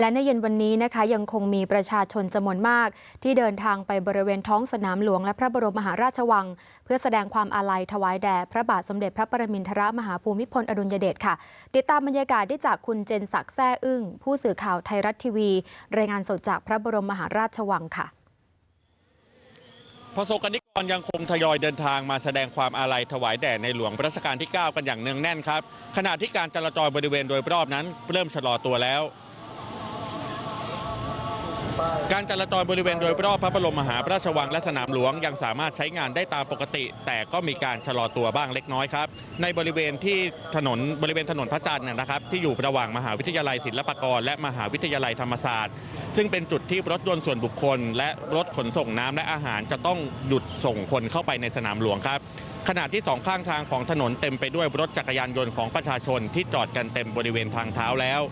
และในเย็นวันนี้นะคะยังคงมีประชาชนจำนวนมาก ที่เดินทางไปบริเวณท้องสนามหลวงและพระบรมมหาราชวัง เพื่อแสดงความอาลัยถวายแด่พระบาทสมเด็จพระปรมินทรมหาภูมิพลอดุลยเดชค่ะ ติดตามบรรยากาศได้จากคุณเจนศักดิ์แซ่อึ้งผู้สื่อข่าวไทยรัฐทีวี รายงานสดจากพระบรมมหาราชวังค่ะประสบกนิกรยังคงทยอยเดินทางมาแสดงความอาลัยถวายแด่ในหลวงรัชกาลที่ 9 กันอย่างเนืองแน่นครับขณะที่การจราจรบริเวณโดยรอบนั้นเริ่มชะลอตัวแล้ว การจราจรบริเวณโดยรอบพระบรมมหาพระราชวังและสนามหลวงยังสามารถใช้งานได้ตามปกติ แต่ก็มีการชะลอตัวบ้างเล็กน้อยครับ ในบริเวณที่ถนนบริเวณถนนพระจันทร์นะครับ ที่อยู่ระหว่างมหาวิทยาลัยศิลปากร และมหาวิทยาลัยธรรมศาสตร์ ซึ่งเป็นจุดที่รถยนต์ส่วนบุคคล และรถขนส่งน้ำและอาหารจะต้องหยุดส่งคนเข้าไปในสนามหลวงครับขณะที่สองข้างทางของถนนเต็มไปด้วยรถจักรยานยนต์ของประชาชนที่จอดกันเต็มบริเวณทางเท้าแล้ว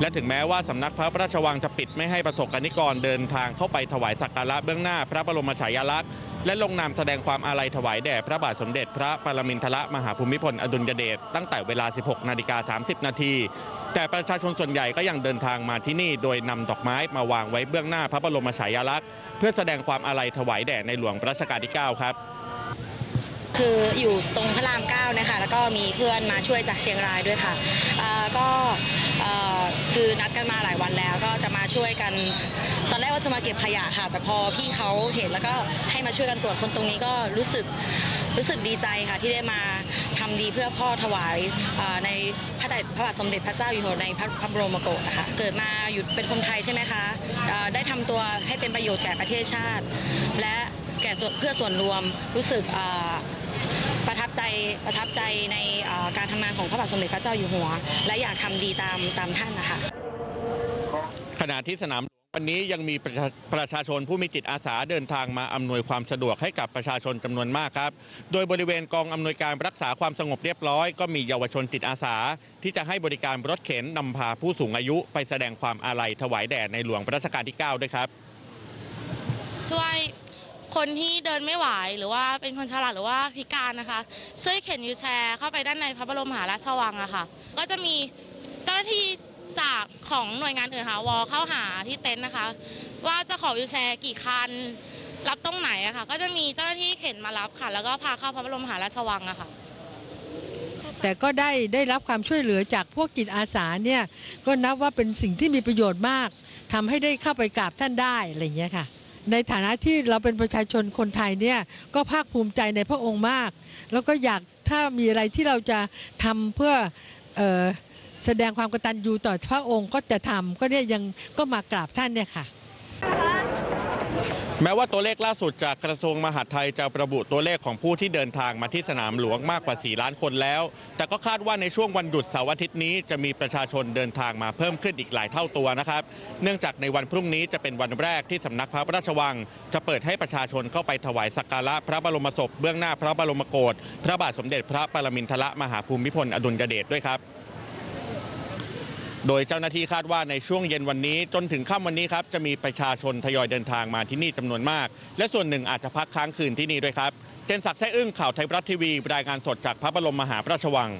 และถึงแม้ว่าสำนักพระราชวังจะปิดไม่ให้ประสบกนิกรเดินทางเข้าไปถวายสักการะเบื้องหน้าพระบรมฉายาลักษณ์และลงนามแสดงความอาลัยถวายแด่พระบาทสมเด็จพระปรมินทรมหาภูมิพลอดุลยเดชตั้งแต่เวลา 16 นาฬิกา 30 นาที แต่ประชาชนส่วนใหญ่ก็ยังเดินทางมาที่นี่ โดยนำดอกไม้มาวางไว้เบื้องหน้าพระบรมฉายาลักษณ์เพื่อแสดงความอาลัยถวายแด่ในหลวงรัชกาลที่ 9 ครับ คืออยู่ตรงพระรามเก้านะคะ แล้วก็มีเพื่อนมาช่วยจากเชียงรายด้วยค่ะก็คือนัดกันมาหลายวันแล้วก็จะมาช่วยกัน ตอนแรกว่าจะมาเก็บขยะค่ะ แต่พอพี่เขาเห็นแล้วก็ให้มาช่วยกันตรวจคนตรงนี้ก็รู้สึกรู้สึกดีใจค่ะที่ได้มาทำดีเพื่อพ่อถวายในพระพระบาทสมเด็จพระเจ้าอยู่หัวในพระพระบรมโกศนะคะเกิดมาอยู่เป็นคนไทยใช่ไหมคะได้ทำตัวให้เป็นประโยชน์แก่ประเทศชาติ และแก่เพื่อส่วนรวมรู้สึก ใจประทับใจในเอ่อการทำงานของพระบาทสมเด็จพระเจ้าอยู่หัว และอยากทำดีตามตามท่านนะคะขณะที่สนามหลวงวันนี้ยังมีประชาประชาชนผู้มีจิตอาสาเดินทางมาอำนวยความสะดวกให้กับประชาชนจำนวนมากครับ โดยบริเวณกองอำนวยการรักษาความสงบเรียบร้อย ก็มีเยาวชนจิตอาสา ที่จะให้บริการรถเข็นนำพาผู้สูงอายุไปแสดงความอาลัยถวายแด่ในหลวงรัชกาลที่ 9 ด้วยครับ ช่วย คนที่เดินไม่ไหวหรือว่าเป็นคนชราหรือว่าพิการนะคะ ช่วยเข็นยูแชร์เข้าไปด้านในพระบรมมหาราชวังอะค่ะ ก็จะมีเจ้าหน้าที่จากของหน่วยงานอื่นค่ะวอเข้าหาที่เต็นท์นะคะ ว่าจะขอยูแชร์กี่คัน รับตรงไหนอะค่ะ ก็จะมีเจ้าหน้าที่เข็นมารับค่ะ แล้วก็พาเข้าพระบรมมหาราชวังอะค่ะแต่ก็ได้ได้รับความช่วยเหลือจากพวกจิตอาสาเนี่ยก็นับว่าเป็นสิ่งที่มีประโยชน์มากทำให้ได้เข้าไปกราบท่านได้อะไรอย่างเงี้ยค่ะ ในฐานะที่เราเป็นประชาชนคนไทยเนี่ยก็ภาคภูมิใจในพระองค์มาก แล้วก็อยากถ้ามีอะไรที่เราจะทำเพื่อเอ่อแสดงความกตัญญูต่อพระองค์ก็จะทำก็เนี่ยยังก็มากราบท่านเนี่ยค่ะ แม้ว่าตัวเลขล่าสุดจากกระทรวงมหาดไทยจะระบุตัวเลขของผู้ที่เดินทางมาที่สนามหลวงมากกว่า 4 ล้านคนแล้ว แต่ก็คาดว่าในช่วงวันหยุดเสาร์อาทิตย์นี้จะมีประชาชนเดินทางมาเพิ่มขึ้นอีกหลายเท่าตัวนะครับ เนื่องจากในวันพรุ่งนี้จะเป็นวันแรกที่สำนักพระราชวัง จะเปิดให้ประชาชนเข้าไปถวายสักการะพระบรมศพเบื้องหน้าพระบรมโกศพระบาทสมเด็จพระปรมินทรมหาภูมิพลอดุลยเดชด้วยครับ โดยเจ้าหน้าที่คาดว่าในช่วงเย็นวันนี้ จนถึงค่ำวันนี้ครับจะมีประชาชนทยอยเดินทางมาที่นี่จำนวนมาก และส่วนหนึ่งอาจจะพักค้างคืนที่นี่ด้วยครับเจนศักดิ์แซ่อึ้งข่าวไทยรัฐทีวีรายงานสดจากพระบรมมหาพระราชวัง